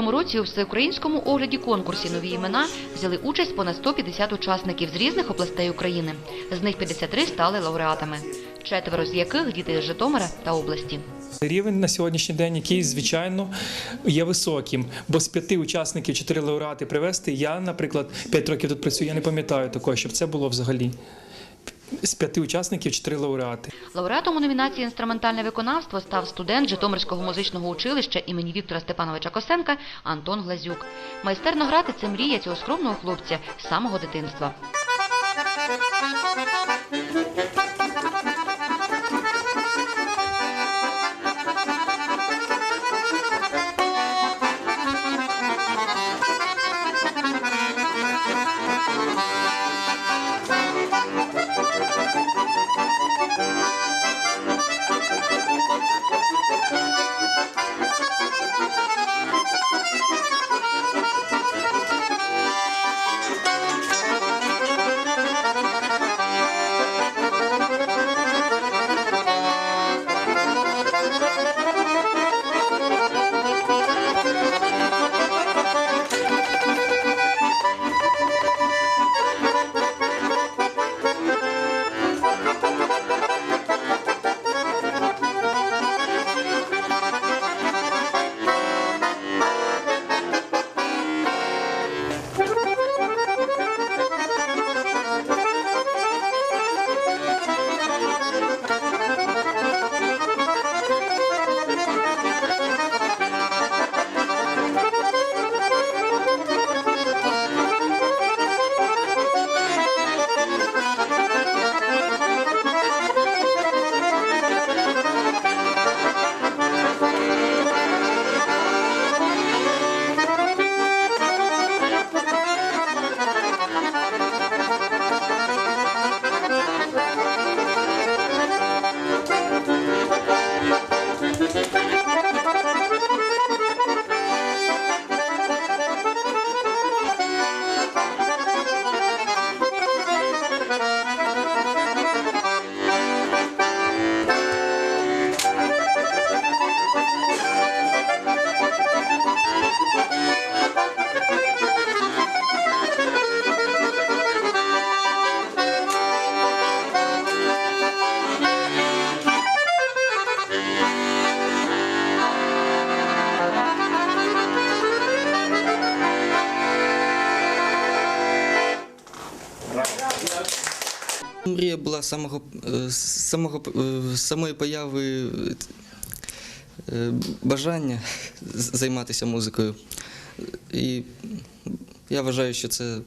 цьому році у всеукраїнському огляді конкурсі нові імена взяли участь понад 150 учасників з різних областей України. З них 53 стали лауреатами, четверо з яких діти з Житомира та області. Рівень на сьогоднішній день, який звичайно є високим, бо з п'яти учасників чотири лауреати привезти. Я, наприклад, п'ять років тут працюю. Я не пам'ятаю такого, щоб це було взагалі. З п'яти учасників чотири лауреати. Лауреатом у номінації інструментальне виконавство став студент Житомирського музичного училища імені Віктора Степановича Косенка Антон Глазюк. Майстерно грати це мрія цього скромного хлопця з самого дитинства. Самого, е, самого е, самої появи е, бажання займатися музикою. І я вважаю, що це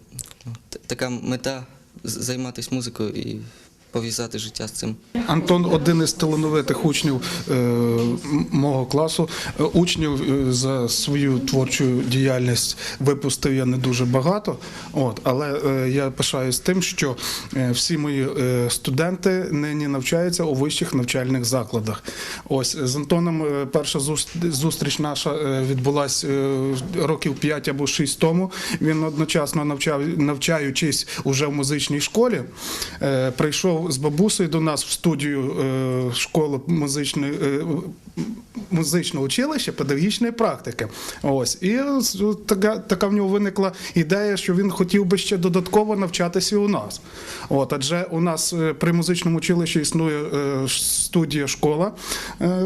така мета займатися музикою і пов'язати життя з цим. Антон один із талановитих учнів е, мого класу. Е, Учнів е, за свою творчу діяльність випустив я не дуже багато. От, але я пишаюсь тим, що всі мої студенти нині навчаються у вищих навчальних закладах. Ось з Антоном перша зустріч наша відбулась е, років 5 або 6 тому. Він одночасно навчав, навчаючись уже в музичній школі, е, з бабусею до нас в студію е, школи музичної. Е, Музичного училища педагогічної практики. Ось і така, така в нього виникла ідея, що він хотів би ще додатково навчатися у нас. От, адже у нас е, при музичному училищі існує е, студія школа, е,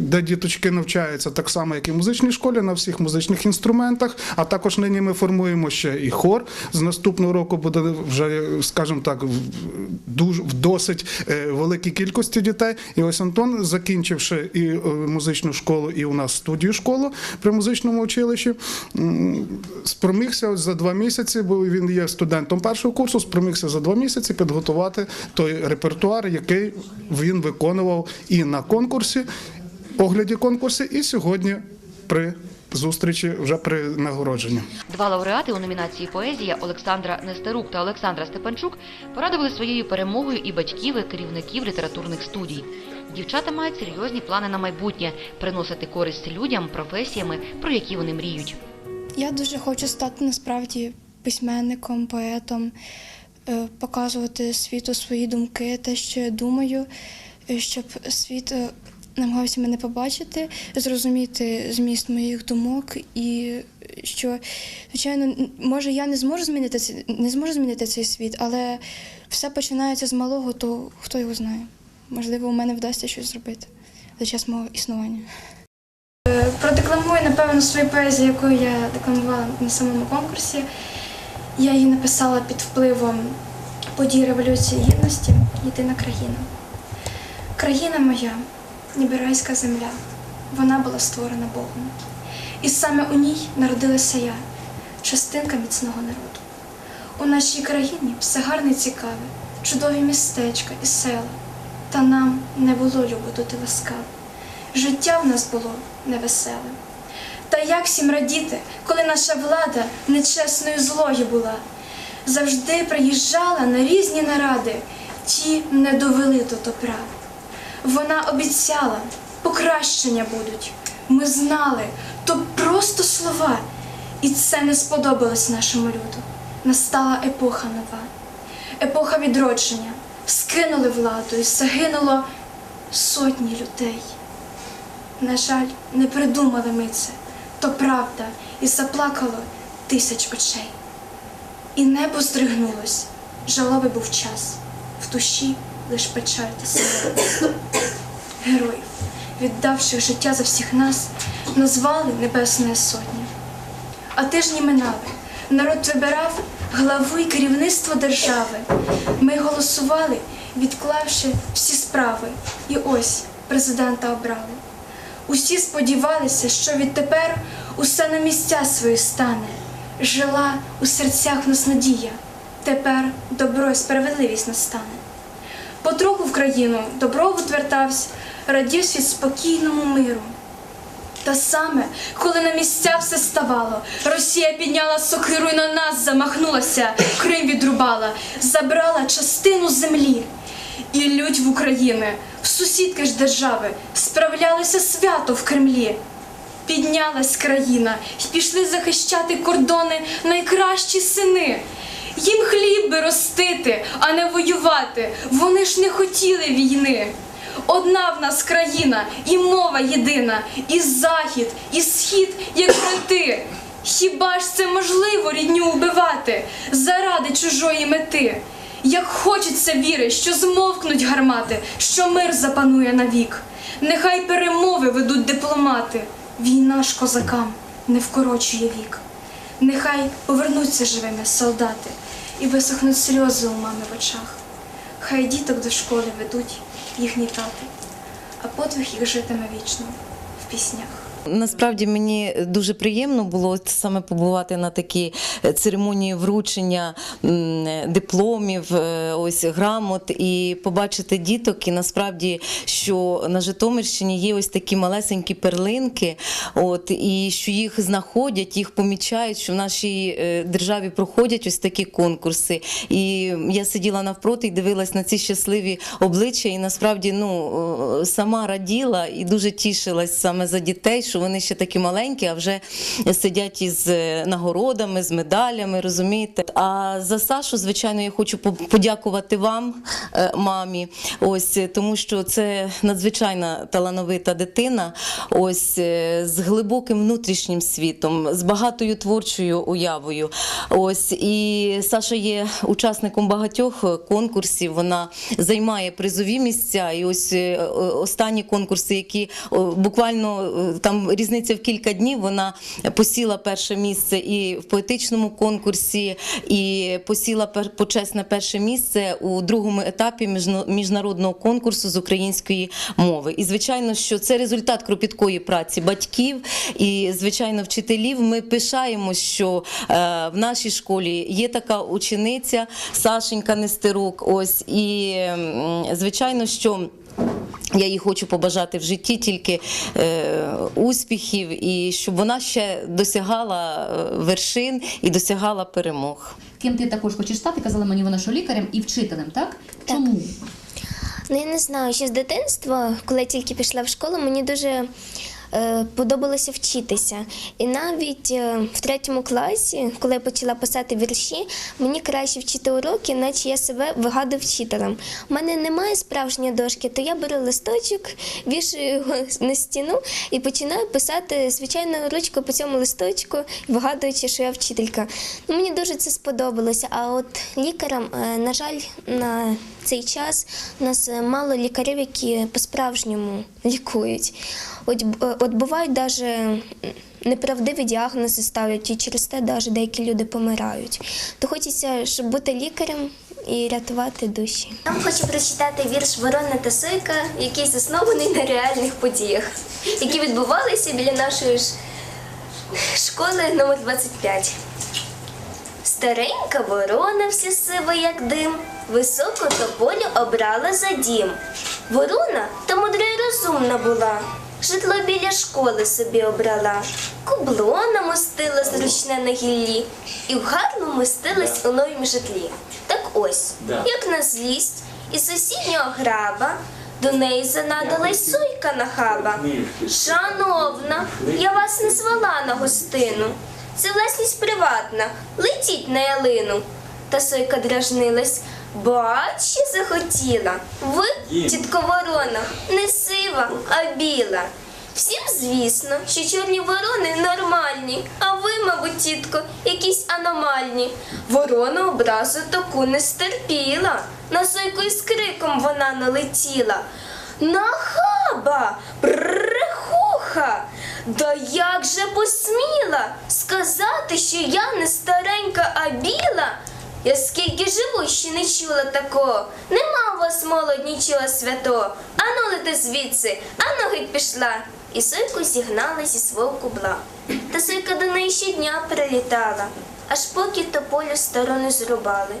де діточки навчаються так само, як і в музичній школі, на всіх музичних інструментах. А також нині ми формуємо ще і хор. З наступного року буде вже, скажімо так, в- досить великій кількості дітей. І ось Антон, закінчивши і е, музичну школу, і у нас студію школу при музичному училищі, спромігся за два місяці, бо він є студентом першого курсу, спромігся за два місяці підготувати той репертуар, який він виконував і на конкурсі, огляді конкурсу, і сьогодні при зустрічі вже при нагородженні. Два лауреати у номінації Поезія Олександра Нестерук та Олександра Степанчук порадували своєю перемогою і батьків, і керівників літературних студій. Дівчата мають серйозні плани на майбутнє приносити користь людям професіями, про які вони мріють. Я дуже хочу стати насправді письменником, поетом, е, показувати світу свої думки, те, що я думаю, е, щоб світ е, намагався мене побачити, зрозуміти зміст моїх думок, і що, звичайно, може я не зможу змінити не зможу змінити цей світ, але все починається з малого, то хто його знає. Можливо, у мене вдасться щось зробити за час мого існування. Е, Продекламую, напевно, свою поезію, яку я декламувала на самому конкурсі. Я її написала під впливом подій Революції Гідності Єдина країна. Країна моя, ніби райська земля, вона була створена Богом. І саме у ній народилася я, частинка міцного народу. У нашій країні все гарне і цікаве, чудові містечка і села. Та нам не було любо тут. Життя в нас було невеселе. Та як всім радіти, коли наша влада нечесною злою була, завжди приїжджала на різні наради, ті не довели до добра. Вона обіцяла, покращення будуть. Ми знали, то просто слова. І це не сподобалось нашому люду. Настала епоха нова, епоха відродження. Скинули владу і загинуло сотні людей. На жаль, не придумали ми це, то правда, і заплакало тисяч очей. І небо здригнулось, жалоби був час, в душі лиш печаль та сила. Героїв, віддавших життя за всіх нас, назвали Небесною Сотня. А тижні минали, народ вибирав главу і керівництво держави. Ми голосували, відклавши всі справи, і ось президента обрали. Усі сподівалися, що відтепер усе на місця свої стане. Жила у серцях в нас надія, тепер добро і справедливість настане. Потроху в країну добробут вертався, радів світ спокійному миру. Та саме, коли на місця все ставало, Росія підняла сокиру і на нас замахнулася, Крим відрубала, забрала частину землі. І лють в України, в сусідки ж держави, справлялися свято в Кремлі. Піднялась країна, й пішли захищати кордони найкращі сини. Їм хліб би ростити, а не воювати. Вони ж не хотіли війни. Одна в нас країна, і мова єдина, і захід, і схід, як брати. Хіба ж це можливо рідню убивати заради чужої мети? Як хочеться віри, що змовкнуть гармати, що мир запанує навік. Нехай перемови ведуть дипломати. Війна ж козакам не вкорочує вік. Нехай повернуться живими солдати і висохнуть сльози у мами в очах. Хай діток до школи ведуть їхні тати, а подвиг їх житиме вічно в піснях. Насправді мені дуже приємно було саме побувати на такій церемонії вручення дипломів, е, ось грамот і побачити діток. І насправді, що на Житомирщині є ось такі малесенькі перлинки, от і що їх знаходять, їх помічають, що в нашій е, державі проходять ось такі конкурси. І я сиділа навпроти і дивилась на ці щасливі обличчя, і насправді ну е, сама раділа і дуже тішилась саме за дітей, що вони ще такі маленькі, а вже сидять із е, нагородами, з медалями, розумієте. А за Сашу, звичайно, я хочу подякувати вам, е, мамі. Ось е, тому, що це надзвичайно талановита дитина, ось з глибоким внутрішнім світом, з багатою творчою уявою. Ось і Саша є учасником багатьох конкурсів. Вона займає призові місця. І ось останні конкурси, які буквально е, різниця в кілька днів. Вона посіла перше місце і в поетичному конкурсі, і посіла почесне перше місце у другому етапі міжнародного конкурсу з української мови. І звичайно, що це результат кропіткої праці батьків і звичайно вчителів. Ми пишаємо, що е, в нашій школі є така учениця Сашенька Нестерук. Ось і звичайно, що. Я їй хочу побажати в житті тільки е, успіхів і щоб вона ще досягала е, вершин і досягала перемог. Ким ти також хочеш стати? Казала мені вона, що лікарем і вчителем, так? Чому? Ну, я не знаю, ще з дитинства, коли я тільки пішла в школу, мені дуже подобалося вчитися. І навіть е, в третьому класі, коли я почала писати вірші, мені краще вчити уроки, наче я себе вигадую вчителем. У мене немає справжньої дошки, то я беру листочок, вішаю його на стіну і починаю писати звичайною ручкою по цьому листочку, вигадуючи, що я вчителька. Ну, мені дуже це сподобалося. А от лікарям, е, на жаль, на цей час у нас е, мало лікарів, які по-справжньому лікують. От, е, от бувають навіть неправдиві діагнози ставлять, і через те навіть деякі люди помирають. То хочеться, щоб бути лікарем і рятувати душі. Я вам хочу прочитати вірш Ворона та Сойка, який заснований на реальних подіях, які відбувалися біля нашої школи номер 25. Старенька ворона вся сива, як дим, високо тополю обрала за дім. Ворона та мудра й розумна була, житло біля школи собі обрала, кубло намостила зручне на гіллі, і в гарно мостилась у новім житлі. Так ось, як на злість, із сусіднього граба до неї занадалась сойка нахаба. Шановна, я вас не звала на гостину. Це власність приватна, летіть на ялину. Та сойка дражнилась. Бач, що захотіла. Ви, тітко ворона, не сива, а біла. Всім звісно, що чорні ворони нормальні, а ви, мабуть, тітко, якісь аномальні. Ворона образу таку не стерпіла. На сойку із криком вона налетіла. Нахаба, брехуха, да як же посміла сказати, що я не старенька, а біла? Я скільки живу, ще не чула такого. Нема у вас молодь нічого святого. Ану лети звідси, ану геть пішла. І сойку зігнала зі свого кубла. Та сойка до неї щодня прилітала, аж поки тополю сторони зрубали.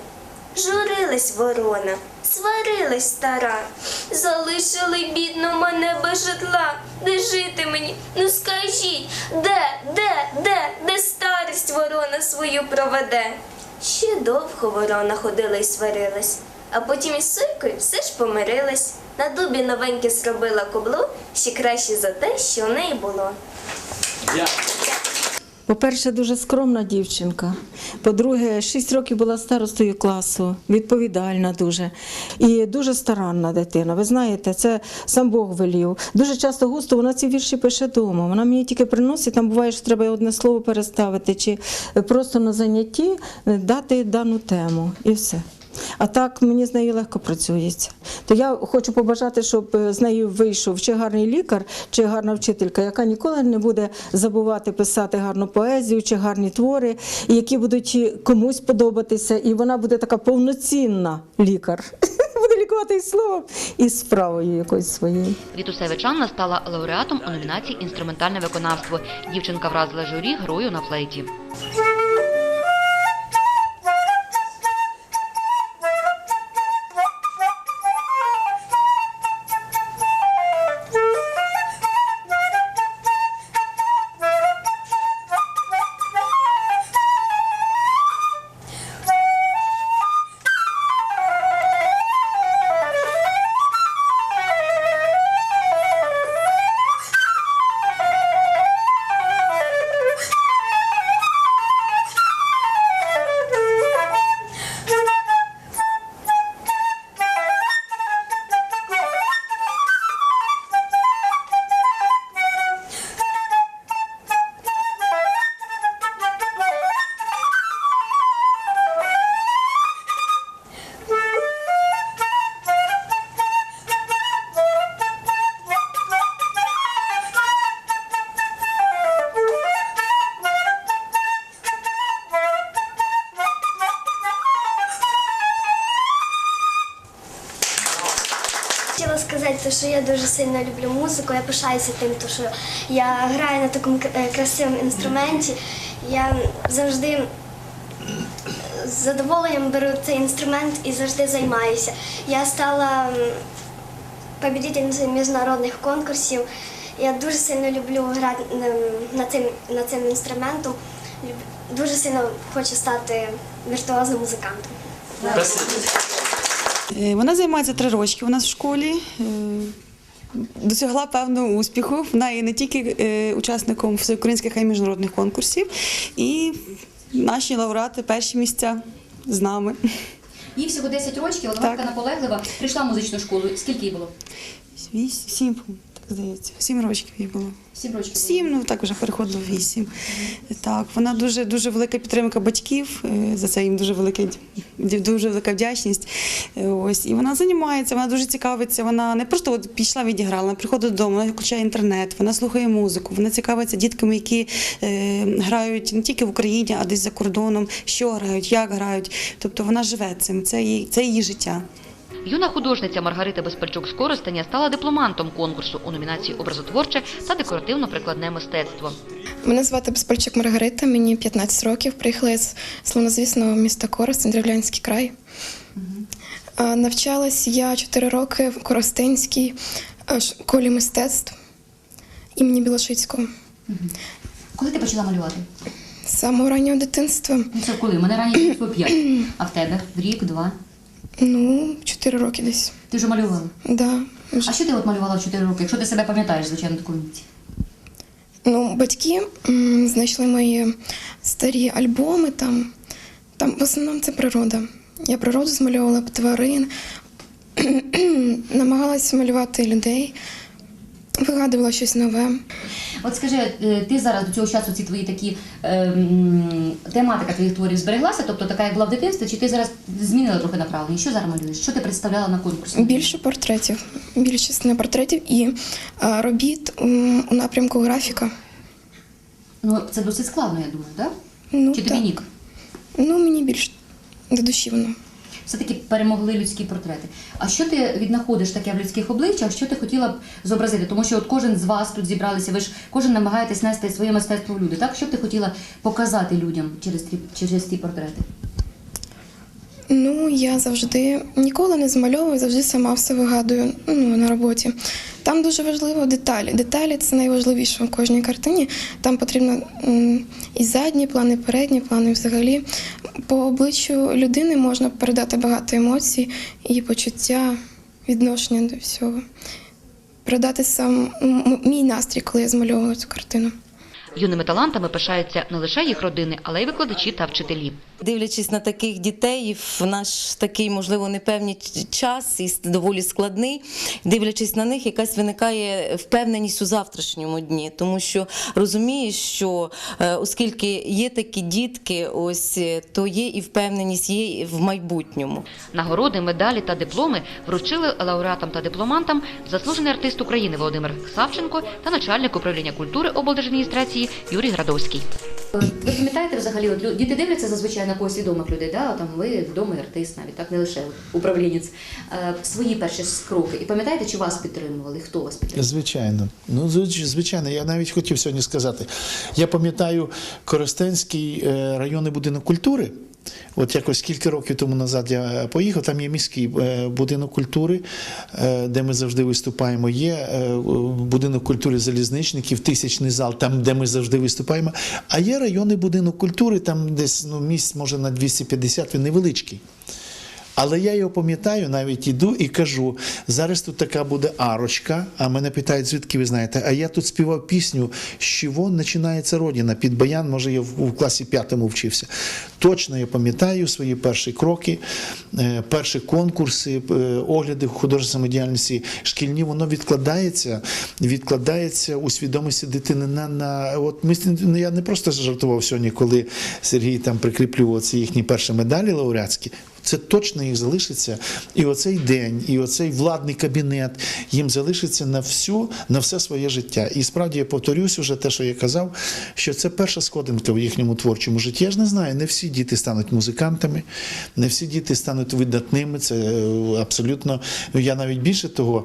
Журилась ворона, сварилась стара, залишили бідну мене без житла. Де жити мені? Ну скажіть, де, де, де, де старість ворона свою проведе? Ще довго ворона ходила і сварилась, а потім із сойкою все ж помирилась. На дубі новеньке зробила кубло, ще краще за те, що в неї було. По-перше, дуже скромна дівчинка. По-друге, 6 років була старостою класу, відповідальна дуже і дуже старанна дитина. Ви знаєте, це сам Бог велів. Дуже часто густо вона ці вірші пише вдома. Вона мені тільки приносить, там буває, що треба одне слово переставити, чи просто на занятті дати дану тему і все. А так мені з нею легко працюється. То я хочу побажати, щоб е, з нею вийшов чи гарний лікар, чи гарна вчителька, яка ніколи не буде забувати писати гарну поезію чи гарні твори, які будуть комусь подобатися, і вона буде така повноцінна лікар. Буде лікувати і словом, і справою якоюсь своєю. Вітусевич Анна стала лауреатом у номінації Інструментальне виконавство. Дівчинка вразила журі грою на флейті. Що я дуже сильно люблю музику. Я пишаюся тим, що я граю на такому е, красивому інструменті. Я завжди з задоволенням беру цей інструмент і завжди займаюся. Я стала м, победительницею міжнародних конкурсів. Я дуже сильно люблю грати на цим, на цим інструментом. Дуже сильно хочу стати віртуозним музикантом. Е, Вона займається три рочки у нас в школі. Е, досягла певного успіху. Вона є не тільки е, учасником всеукраїнських, а й міжнародних конкурсів. І наші лауреати перші місця з нами. Їй всього 10 років, але вона наполеглива. Прийшла в музичну школу. Скільки їй було? Сім, здається, сім років їй було. Сім років. Сім, ну так вже переходило вісім. Так, вона дуже дуже велика підтримка батьків. е, За це їм дуже велика дуже велика вдячність. Е, Ось і вона займається, вона дуже цікавиться. Вона не просто от пішла, відіграла, вона приходить додому, вона включає інтернет, вона слухає музику, вона цікавиться дітками, які е, грають не тільки в Україні, а десь за кордоном, що грають, як грають. Тобто вона живе цим. Це її, це її життя. Юна художниця Маргарита Безпальчук з Коростеня стала дипломантом конкурсу у номінації Образотворче та декоративно-прикладне мистецтво. Мене звати Безпальчук Маргарита, мені 15 років. Приїхала з славнозвісного міста Коростень, Древлянський край. А, Навчалась я 4 роки в Коростенській е, школі мистецтв імені Білошицького. Коли ти почала малювати? З самого раннього дитинства, Ну це коли? У мене раніше було 5. А в тебе? Рік, два. Ну, 4 роки десь. Ти вже малювала. Да, вже. А що ти от малювала в 4 роки? Якщо ти себе пам'ятаєш, звичайно, таку віці? Ну, батьки м, знайшли мої старі альбоми там. Там в основному це природа. Я природу змальовувала тварин, намагалася малювати людей, вигадувала щось нове. От скажи, е, ти зараз до цього часу ці твої такі е, тематика твоїх творів збереглася, тобто така, як була в дитинстві, чи ти зараз змінила трохи направлення? Що зараз малюєш? Що ти представляла на конкурсі? Більше портретів, більше частина портретів і а, робіт у напрямку графіка. Ну це досить складно, я думаю, так? Ну, Чи тобі так. нік? ну мені більш до душі воно. Все-таки перемогли людські портрети. А що ти віднаходиш таке в людських обличчях? Що ти хотіла б зобразити? Тому що от кожен з вас тут зібралися, ви ж кожен намагаєтесь нести своє мистецтво в люди. Так що б ти хотіла показати людям через ті, через ті портрети? Ну, я завжди ніколи не змальовую, завжди сама все вигадую ну, на роботі. Там дуже важливо деталі. Деталі це найважливіше у кожній картині. Там потрібно і задні плани, і передні плани. Взагалі по обличчю людини можна передати багато емоцій, і почуття, відношення до всього. Передати сам мій настрій, коли я змальовую цю картину. Юними талантами пишаються не лише їх родини, але й викладачі та вчителі. Дивлячись на таких дітей в наш такий, можливо, непевний час і доволі складний, дивлячись на них, якась виникає впевненість у завтрашньому дні, тому що розумієш, що е, оскільки є такі дітки, ось е, то є і впевненість, є і в майбутньому. Нагороди, медалі та дипломи вручили лауреатам та дипломантам заслужений артист України Володимир Савченко та начальник управління культури облдержадміністрації Юрій Градовський. Ви пам'ятаєте взагалі, от діти дивляться зазвичай на когось відомих людей, да? там ви відомий артист навіть, так не лише управлінець, е, свої перші кроки. І пам'ятаєте, чи вас підтримували? Хто вас підтримував? Звичайно. Ну, звичайно, я навіть хотів сьогодні сказати. Я пам'ятаю Коростенський е, районний будинок культури. От якось кілька років тому назад я поїхав, там є міський е, будинок культури, е, де ми завжди виступаємо. Є е, будинок культури залізничників, тисячний зал, там, де ми завжди виступаємо. А є районний будинок культури, там десь ну, місць може на 250, він невеличкий. Але я його пам'ятаю, навіть іду і кажу: зараз тут така буде арочка. А мене питають, звідки ви знаєте? А я тут співав пісню, з чого починається родина. Під баян, може, я в, класі п'ятому вчився. Точно я пам'ятаю свої перші кроки, е, перші конкурси, е, огляди художньої самодіяльності шкільні, воно відкладається, відкладається у свідомості дитини на, на от ми ну, я не просто жартував сьогодні, коли Сергій там прикріплював ці їхні перші медалі лауреатські. Це точно їх залишиться. І оцей день, і оцей владний кабінет їм залишиться на всю, на все своє життя. І справді я повторюсь уже те, що я казав, що це перша сходинка в їхньому творчому житті. Я ж не знаю, не всі діти стануть музикантами, не всі діти стануть видатними. Це е, абсолютно. Я навіть більше того,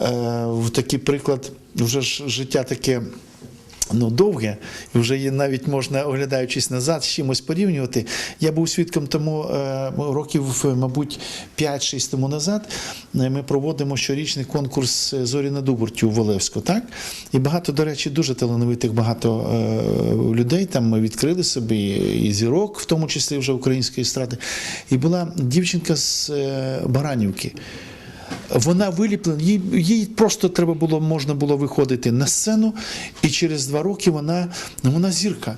е, в такий приклад вже ж життя таке ну, довге, і вже навіть можна, оглядаючись назад, з чимось порівнювати. Я був свідком тому е, років, мабуть, 5-6 тому назад. е, Ми проводимо щорічний конкурс зорі на Дубурті у Волевську, так? І багато, до речі, дуже талановитих багато е, людей там відкрили собі і зірок, в тому числі вже української естради. І була дівчинка з е, Баранівки. Вона виліплена, їй, їй просто треба було, можна було виходити на сцену, і через два роки вона, ну, вона зірка.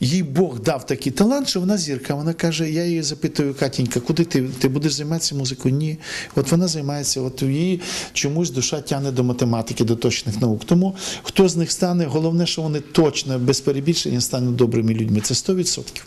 Їй Бог дав такий талант, що вона зірка. Вона каже: я її запитую, Катінька, куди ти, ти будеш займатися музикою? Ні. От вона займається, от її чомусь душа тягне до математики, до точних наук. Тому хто з них стане, головне, що вони точно без перебільшення стануть добрими людьми. Це 100%.